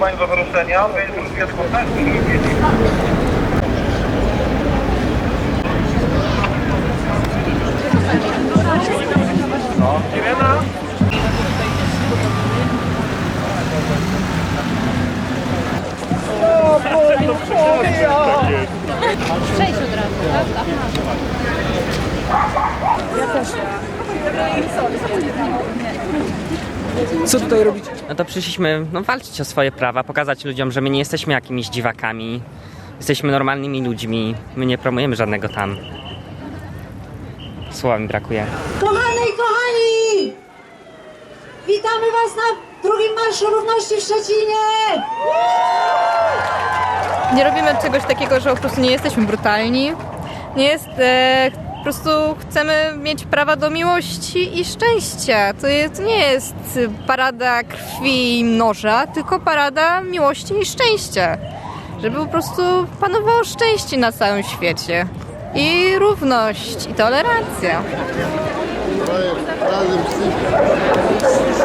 przygotowań do wyruszenia, wyjść z ruskiego kontaktu. No, Irena? Przejść od razu, prawda? Co tutaj robicie? No to przyszliśmy no, walczyć o swoje prawa, pokazać ludziom, że my nie jesteśmy jakimiś dziwakami. Jesteśmy normalnymi ludźmi. My nie promujemy żadnego tam. Słowa mi brakuje. Kochane i kochani! Witamy Was na drugim Marszu Równości w Szczecinie! Nie robimy czegoś takiego, że po prostu nie jesteśmy brutalni. Nie jest. E, po prostu chcemy mieć prawa do miłości i szczęścia. To, jest, to nie jest parada krwi i noża, tylko parada miłości i szczęścia. Żeby po prostu panowało szczęście na całym świecie. I równość, i tolerancja. razem z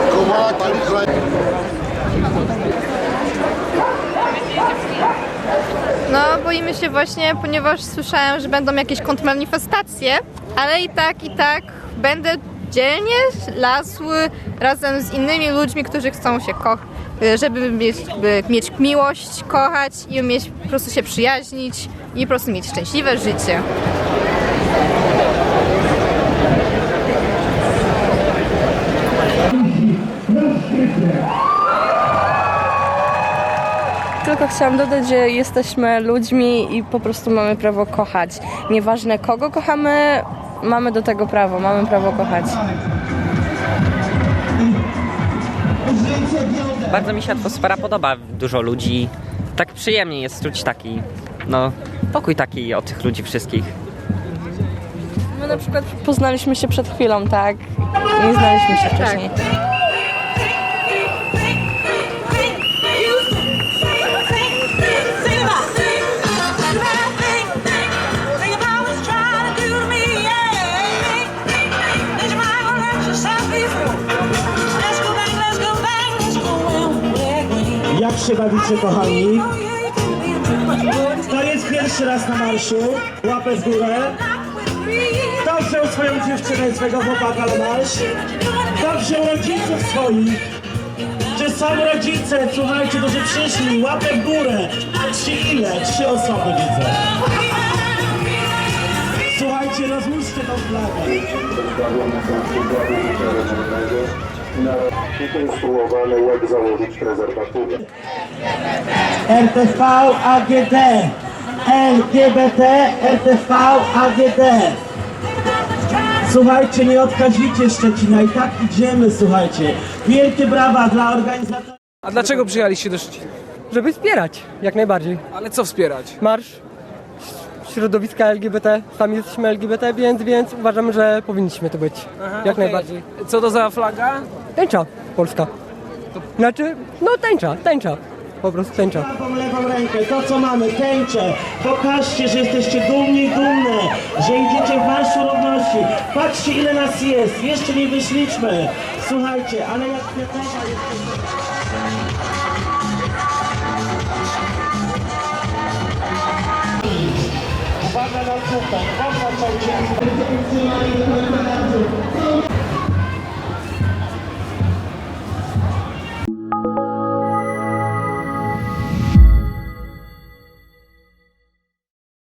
się właśnie, ponieważ słyszałem, że będą jakieś kontrmanifestacje, ale i tak, i tak będę dzielnie lasł razem z innymi ludźmi, którzy chcą się kochać, żeby mieć, mieć miłość, kochać i mieć, po prostu się przyjaźnić i po prostu mieć szczęśliwe życie. Tylko chciałam dodać, że jesteśmy ludźmi i po prostu mamy prawo kochać. Nieważne kogo kochamy, mamy do tego prawo, mamy prawo kochać. Bardzo mi się atmosfera podoba, dużo ludzi. Tak przyjemnie jest czuć taki, no, pokój taki o tych ludzi wszystkich. My na przykład poznaliśmy się przed chwilą, tak? Nie znaliśmy się wcześniej. Jak się bawicie, kochani? To jest pierwszy raz na marszu. Łapę w górę. Kto wziął swoją dziewczynę i swojego chłopaka na marsz? Kto wziął rodziców swoich? Czy są rodzice, słuchajcie, którzy przyszli? Łapę w górę. Trzy ile? Trzy osoby widzę. Słuchajcie, rozłóżcie tą flagę. Skonstruowany łeb założyć prezerwatywy. RTV AGD LGBT RTV AGD Słuchajcie, nie odkazicie Szczecina i tak idziemy, słuchajcie. Wielkie brawa dla organizatorów. A dlaczego przyjechaliście do Szczecina? Żeby wspierać, jak najbardziej. Ale co wspierać? Marsz środowiska LGBT, sami jesteśmy LGBT, więc, więc uważamy, że powinniśmy to być. jak okej. najbardziej. Co to za flaga? Tęcza polska. Znaczy, no tęcza, tęcza. Po prostu tęcza. Lewą rękę, to co mamy, tęczę. Pokażcie, że jesteście dumni i dumne, że idziecie w Marszu Równości. Patrzcie, ile nas jest, jeszcze nie wyszliśmy. Słuchajcie, ale jak kwiatowa jest... Uwaga na uwaga,